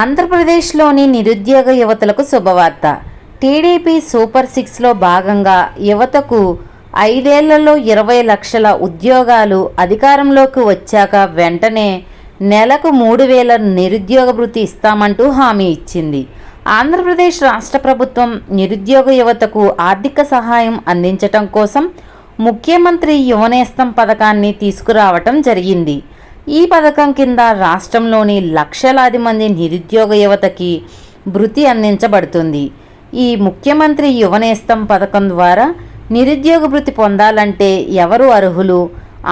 ఆంధ్రప్రదేశ్లోని నిరుద్యోగ యువతలకు శుభవార్త. టీడీపీ సూపర్ సిక్స్లో భాగంగా యువతకు ఐదేళ్ళలో ఇరవై లక్షల ఉద్యోగాలు అధికారంలోకి వచ్చాక వెంటనే నెలకు మూడు వేల నిరుద్యోగ భృతి ఇస్తామంటూ హామీ ఇచ్చింది. ఆంధ్రప్రదేశ్ రాష్ట్ర ప్రభుత్వం నిరుద్యోగ యువతకు ఆర్థిక సహాయం అందించటం కోసం ముఖ్యమంత్రి యువనేస్తం పథకాన్ని తీసుకురావటం జరిగింది. ఈ పథకం కింద రాష్ట్రంలోని లక్షలాది మంది నిరుద్యోగ యువతకి భృతి అందించబడుతుంది. ఈ ముఖ్యమంత్రి యువనేస్తం పథకం ద్వారా నిరుద్యోగ భృతి పొందాలంటే ఎవరు అర్హులు?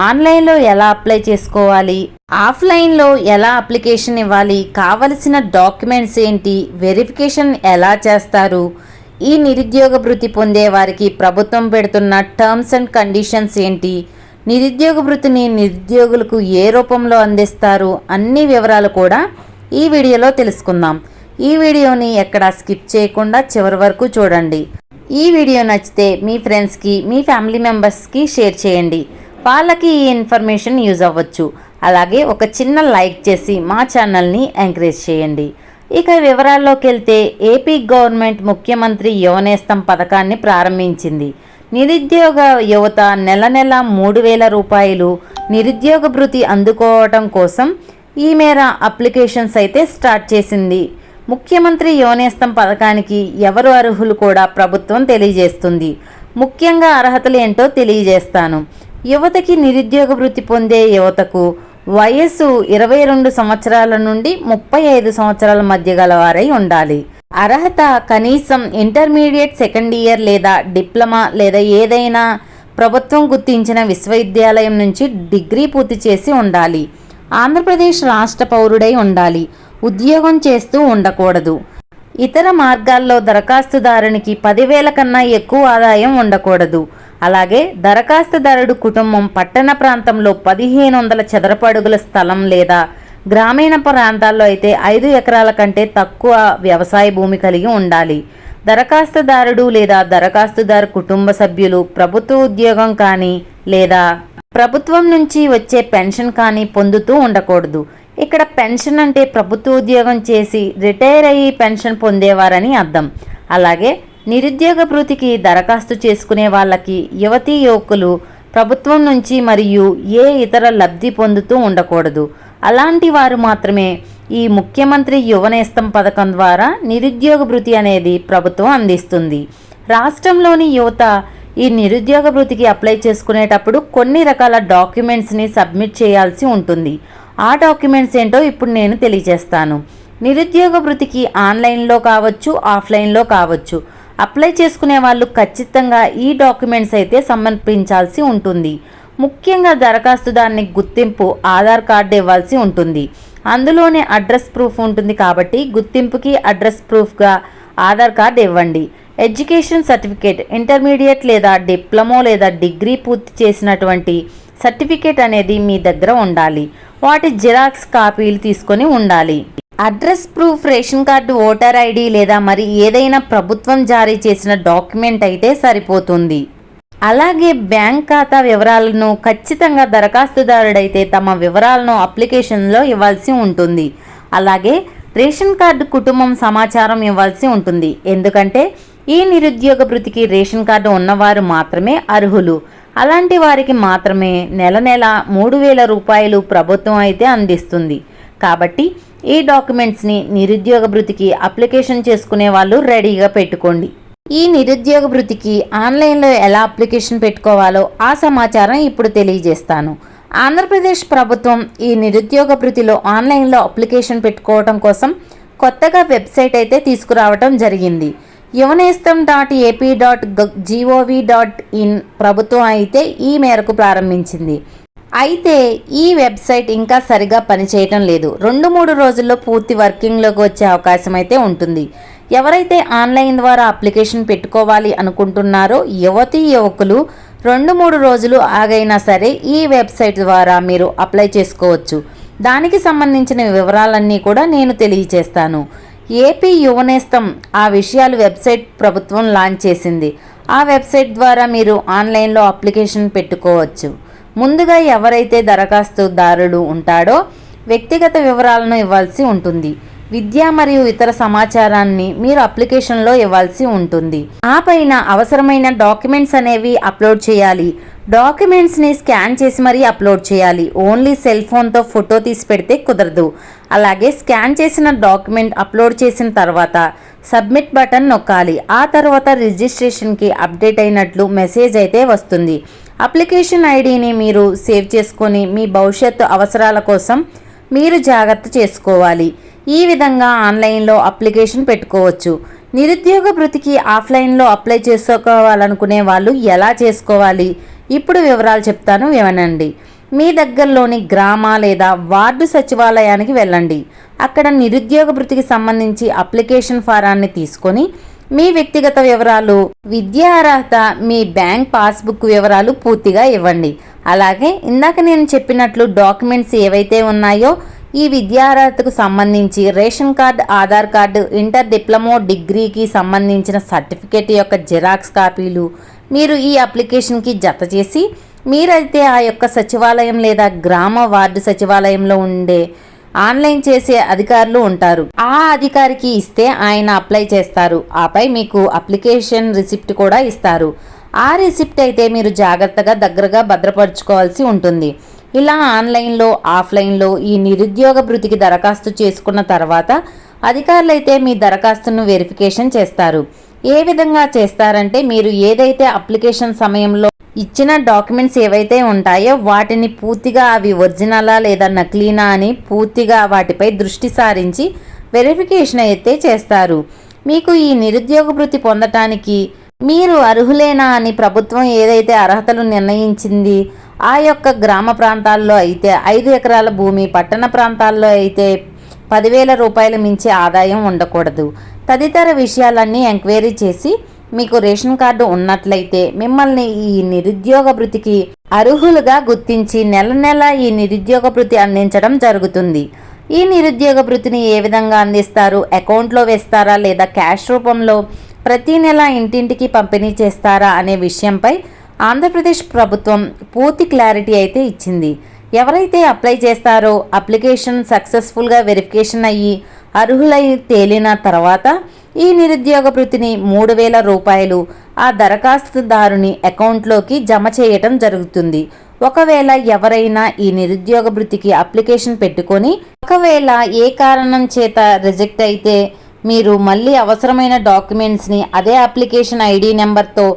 ఆన్లైన్లో ఎలా అప్లై చేసుకోవాలి? ఆఫ్లైన్లో ఎలా అప్లికేషన్ ఇవ్వాలి? కావలసిన డాక్యుమెంట్స్ ఏంటి? వెరిఫికేషన్ ఎలా చేస్తారు? ఈ నిరుద్యోగ భృతి పొందే వారికి ప్రభుత్వం పెడుతున్న టర్మ్స్ అండ్ కండిషన్స్ ఏంటి? నిరుద్యోగ వృత్తిని నిరుద్యోగులకు ఏ రూపంలో అందిస్తారు అన్ని వివరాలు కూడా ఈ వీడియోలో తెలుసుకుందాం. ఈ వీడియోని ఎక్కడా స్కిప్ చేయకుండా చివరి వరకు చూడండి. ఈ వీడియో నచ్చితే మీ ఫ్రెండ్స్కి మీ ఫ్యామిలీ మెంబర్స్కి షేర్ చేయండి. వాళ్ళకి ఈ ఇన్ఫర్మేషన్ యూజ్ అవ్వచ్చు. అలాగే ఒక చిన్న లైక్ చేసి మా ఛానల్ని ఎంకరేజ్ చేయండి. ఇక వివరాల్లోకి వెళ్తే ఏపీ గవర్నమెంట్ ముఖ్యమంత్రి యువనేస్తం పథకాన్ని ప్రారంభించింది. నిరుద్యోగ యువత నెల నెల మూడు వేల రూపాయలు నిరుద్యోగ భృతి అందుకోవటం కోసం ఈ మేర అప్లికేషన్స్ అయితే స్టార్ట్ చేసింది. ముఖ్యమంత్రి యోనేస్తం పథకానికి ఎవరు అర్హులు కూడా ప్రభుత్వం తెలియజేస్తుంది. ముఖ్యంగా అర్హతలు ఏంటో తెలియజేస్తాను. యువతకి నిరుద్యోగ వృత్తి పొందే యువతకు వయస్సు ఇరవై రెండు సంవత్సరాల నుండి ముప్పై ఐదు సంవత్సరాల మధ్య గల వారై ఉండాలి. అర్హత కనీసం ఇంటర్మీడియట్ సెకండ్ ఇయర్ లేదా డిప్లొమా లేదా ఏదైనా ప్రభుత్వం గుర్తించిన విశ్వవిద్యాలయం నుంచి డిగ్రీ పూర్తి చేసి ఉండాలి. ఆంధ్రప్రదేశ్ రాష్ట్ర పౌరుడై ఉండాలి. ఉద్యోగం చేస్తూ ఉండకూడదు. ఇతర మార్గాల్లో దరఖాస్తుదారునికి పదివేల కన్నా ఎక్కువ ఆదాయం ఉండకూడదు. అలాగే దరఖాస్తుదారుడు కుటుంబం పట్టణ ప్రాంతంలో పదిహేను వందల చదరపడుగుల స్థలం లేదా గ్రామీణ ప్రాంతాల్లో అయితే ఐదు ఎకరాల కంటే తక్కువ వ్యవసాయ భూమి కలిగి ఉండాలి. దరఖాస్తుదారుడు లేదా దరఖాస్తుదారు కుటుంబ సభ్యులు ప్రభుత్వ ఉద్యోగం కానీ లేదా ప్రభుత్వం నుంచి వచ్చే పెన్షన్ కానీ పొందుతూ ఉండకూడదు. ఇక్కడ పెన్షన్ అంటే ప్రభుత్వ ఉద్యోగం చేసి రిటైర్ అయ్యి పెన్షన్ పొందేవారని అర్థం. అలాగే నిరుద్యోగ భృతికి దరఖాస్తు చేసుకునే వాళ్ళకి యువతీ యువకులు ప్రభుత్వం నుంచి మరియు ఏ ఇతర లబ్ధి పొందుతూ ఉండకూడదు. అలాంటి వారు మాత్రమే ఈ ముఖ్యమంత్రి యువనేస్తం పథకం ద్వారా నిరుద్యోగ భృతి అనేది ప్రభుత్వం అందిస్తుంది. రాష్ట్రంలోని యువత ఈ నిరుద్యోగ భృతికి అప్లై చేసుకునేటప్పుడు కొన్ని రకాల డాక్యుమెంట్స్ని సబ్మిట్ చేయాల్సి ఉంటుంది. ఆ డాక్యుమెంట్స్ ఏంటో ఇప్పుడు నేను తెలియజేస్తాను. నిరుద్యోగ భృతికి ఆన్లైన్లో కావచ్చు ఆఫ్లైన్లో కావచ్చు. అప్లై చేసుకునే వాళ్ళు ఖచ్చితంగా ఈ డాక్యుమెంట్స్ అయితే సమర్పించాల్సి ఉంటుంది. ముఖ్యంగా దరఖాస్తుదారుని గుర్తింపు ఆధార్ కార్డు ఇవ్వాల్సి ఉంటుంది. అందులోనే అడ్రస్ ప్రూఫ్ ఉంటుంది కాబట్టి గుర్తింపుకి అడ్రస్ ప్రూఫ్గా ఆధార్ కార్డు ఇవ్వండి. ఎడ్యుకేషన్ సర్టిఫికేట్ ఇంటర్మీడియట్ లేదా డిప్లొమో లేదా డిగ్రీ పూర్తి చేసినటువంటి సర్టిఫికేట్ అనేది మీ దగ్గర ఉండాలి. వాటి జిరాక్స్ కాపీలు తీసుకొని ఉండాలి. Address proof ration card voter ID లేదా మరి ఏదైనా ప్రభుత్వం జారీ చేసిన డాక్యుమెంట్ అయితే సరిపోతుంది. అలాగే బ్యాంక్ ఖాతా వివరాలను ఖచ్చితంగా దరఖాస్తుదారుడైతే తమ వివరాలను అప్లికేషన్లో ఇవ్వాల్సి ఉంటుంది. అలాగే రేషన్ కార్డు కుటుంబం సమాచారం ఇవ్వాల్సి ఉంటుంది. ఎందుకంటే ఈ నిరుద్యోగ వృత్తికి రేషన్ కార్డు ఉన్నవారు మాత్రమే అర్హులు. అలాంటి వారికి మాత్రమే నెల నెల మూడు వేల రూపాయలు ప్రభుత్వం అయితే అందిస్తుంది. కాబట్టి ఈ డాక్యుమెంట్స్ని నిరుద్యోగ వృత్తికి అప్లికేషన్ చేసుకునే వాళ్ళు రెడీగా పెట్టుకోండి. ఈ నిరుద్యోగ వృత్తికి ఆన్లైన్లో ఎలా అప్లికేషన్ పెట్టుకోవాలో ఆ సమాచారం ఇప్పుడు తెలియజేస్తాను. ఆంధ్రప్రదేశ్ ప్రభుత్వం ఈ నిరుద్యోగ వృత్తిలో ఆన్లైన్లో అప్లికేషన్ పెట్టుకోవడం కోసం కొత్తగా వెబ్సైట్ అయితే తీసుకురావడం జరిగింది. Yuvanestham dot AP dot gov dot in ప్రభుత్వం అయితే ఈ మేరకు ప్రారంభించింది. అయితే ఈ వెబ్సైట్ ఇంకా సరిగా పనిచేయటం లేదు. రెండు మూడు రోజుల్లో పూర్తి వర్కింగ్లోకి వచ్చే అవకాశం అయితే ఉంటుంది. ఎవరైతే ఆన్లైన్ ద్వారా అప్లికేషన్ పెట్టుకోవాలి అనుకుంటున్నారో యువతీ యువకులు రెండు మూడు రోజులు ఆగైనా సరే ఈ వెబ్సైట్ ద్వారా మీరు అప్లై చేసుకోవచ్చు. దానికి సంబంధించిన వివరాలన్నీ కూడా నేను తెలియచేస్తాను. ఏపీ యువనేస్తం ఆ విషయాలు వెబ్సైట్ ప్రభుత్వం లాంచ్ చేసింది. ఆ వెబ్సైట్ ద్వారా మీరు ఆన్లైన్లో అప్లికేషన్ పెట్టుకోవచ్చు. ముందుగా ఎవరైతే దరఖాస్తుదారుడు ఉంటాడో వ్యక్తిగత వివరాలను ఇవ్వాల్సి ఉంటుంది. విద్య మరియు ఇతర సమాచారాన్ని మీరు అప్లికేషన్లో ఇవ్వాల్సి ఉంటుంది. ఆ పైన అవసరమైన డాక్యుమెంట్స్ అనేవి అప్లోడ్ చేయాలి. డాక్యుమెంట్స్ని స్కాన్ చేసి మరీ అప్లోడ్ చేయాలి. ఓన్లీ సెల్ ఫోన్తో ఫోటో తీసి పెడితే కుదరదు. అలాగే స్కాన్ చేసిన డాక్యుమెంట్ అప్లోడ్ చేసిన తర్వాత సబ్మిట్ బటన్ నొక్కాలి. ఆ తర్వాత రిజిస్ట్రేషన్కి అప్డేట్ అయినట్లు మెసేజ్ అయితే వస్తుంది. అప్లికేషన్ ఐడిని మీరు సేవ్ చేసుకొని మీ భవిష్యత్తు అవసరాల కోసం మీరు జాగ్రత్త చేసుకోవాలి. ఈ విధంగా ఆన్లైన్లో అప్లికేషన్ పెట్టుకోవచ్చు. నిరుద్యోగ వృత్తికి ఆఫ్లైన్లో అప్లై చేసుకోవాలనుకునే వాళ్ళు ఎలా చేసుకోవాలి? ఇప్పుడు వివరాలు చెప్తాను వినండి. మీ దగ్గరలోని గ్రామ లేదా వార్డు సచివాలయానికి వెళ్ళండి. అక్కడ నిరుద్యోగ వృత్తికి సంబంధించి అప్లికేషన్ ఫారాన్ని తీసుకొని మీ వ్యక్తిగత వివరాలు విద్యా అర్హత మీ బ్యాంక్ పాస్బుక్ వివరాలు పూర్తిగా ఇవ్వండి. అలాగే ఇందాక నేను చెప్పినట్లు డాక్యుమెంట్స్ ఏవైతే ఉన్నాయో ఈ విద్యార్హతకు సంబంధించి ration card Aadhaar card inter diploma డిగ్రీకి సంబంధించిన సర్టిఫికేట్ యొక్క జిరాక్స్ కాపీలు మీరు ఈ అప్లికేషన్కి జత చేసి మీరైతే ఆ యొక్క సచివాలయం లేదా గ్రామ వార్డు సచివాలయంలో ఉండే ఆన్లైన్ చేసే అధికారులు ఉంటారు. ఆ అధికారికి ఇస్తే ఆయన అప్లై చేస్తారు. ఆపై మీకు అప్లికేషన్ రిసిప్ట్ కూడా ఇస్తారు. ఆ రిసిప్ట్ అయితే మీరు జాగ్రత్తగా దగ్గరగా భద్రపరచుకోవాల్సి ఉంటుంది. ఇలా ఆన్లైన్లో ఆఫ్లైన్లో ఈ నిరుద్యోగ భృతికి దరఖాస్తు చేసుకున్న తర్వాత అధికారులైతే మీ దరఖాస్తును వెరిఫికేషన్ చేస్తారు. ఏ విధంగా చేస్తారంటే మీరు ఏదైతే అప్లికేషన్ సమయంలో ఇచ్చిన డాక్యుమెంట్స్ ఏవైతే ఉంటాయో వాటిని పూర్తిగా అవి ఒరిజినలా లేదా నకిలీనా అని పూర్తిగా వాటిపై దృష్టి సారించి వెరిఫికేషన్ అయితే చేస్తారు. మీకు ఈ నిరుద్యోగ వృత్తి పొందటానికి మీరు అర్హులేనా అని ప్రభుత్వం ఏదైతే అర్హతలు నిర్ణయించింది ఆ యొక్క గ్రామ ప్రాంతాల్లో అయితే ఐదు ఎకరాల భూమి పట్టణ ప్రాంతాల్లో అయితే పదివేల రూపాయల మించి ఆదాయం ఉండకూడదు. తదితర విషయాలన్నీ ఎంక్వైరీ చేసి మీకు రేషన్ కార్డు ఉన్నట్లయితే మిమ్మల్ని ఈ నిరుద్యోగ వృత్తికి అర్హులుగా గుర్తించి నెల నెల ఈ నిరుద్యోగ వృత్తి అందించడం జరుగుతుంది. ఈ నిరుద్యోగ వృత్తిని ఏ విధంగా అందిస్తారు? అకౌంట్లో వేస్తారా లేదా క్యాష్ రూపంలో ప్రతి నెల ఇంటింటికి పంపిణీ చేస్తారా అనే విషయంపై ఆంధ్రప్రదేశ్ ప్రభుత్వం పూర్తి క్లారిటీ అయితే ఇచ్చింది. ఎవరైతే అప్లై చేస్తారో అప్లికేషన్ సక్సెస్ఫుల్గా వెరిఫికేషన్ అయ్యి అర్హులై తేలిన తర్వాత ఈ నిరుద్యోగ భృతిని మూడు వేల రూపాయలు ఆ దరఖాస్తుదారుని అకౌంట్లోకి జమ చేయటం జరుగుతుంది. ఒకవేళ ఎవరైనా ఈ నిరుద్యోగ భృతికి అప్లికేషన్ పెట్టుకొని ఒకవేళ ఏ కారణం చేత రిజెక్ట్ అయితే మీరు మళ్ళీ అవసరమైన డాక్యుమెంట్స్ని అదే అప్లికేషన్ ఐడి నెంబర్తో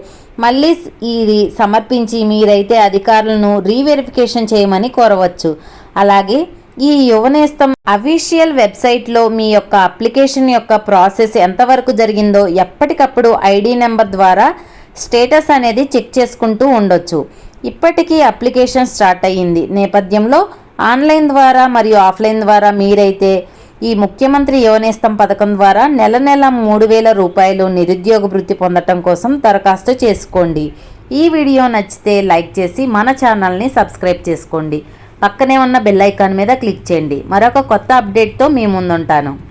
మళ్ళీ ఇది సమర్పించి మీరైతే అధికారులను రీవెరిఫికేషన్ చేయమని కోరవచ్చు. అలాగే ఈ యువనేస్తం అఫీషియల్ వెబ్సైట్లో మీ యొక్క అప్లికేషన్ యొక్క ప్రాసెస్ ఎంతవరకు జరిగిందో ఎప్పటికప్పుడు ఐడి నెంబర్ ద్వారా స్టేటస్ అనేది చెక్ చేసుకుంటూ ఉండొచ్చు. ఇప్పటికీ అప్లికేషన్ స్టార్ట్ అయ్యింది. నేపథ్యంలో ఆన్లైన్ ద్వారా మరియు ఆఫ్లైన్ ద్వారా మీరైతే ఈ ముఖ్యమంత్రి యువనేస్తం పథకం ద్వారా నెల నెల మూడు వేల రూపాయలు నిరుద్యోగ వృత్తి పొందటం కోసం దరఖాస్తు చేసుకోండి. ఈ వీడియో నచ్చితే లైక్ చేసి మన ఛానల్ని సబ్స్క్రైబ్ చేసుకోండి. పక్కనే ఉన్న బెల్ ఐకాన్ మీద క్లిక్ చేయండి. మరొక కొత్త అప్డేట్తో మీ ముందుంటాను.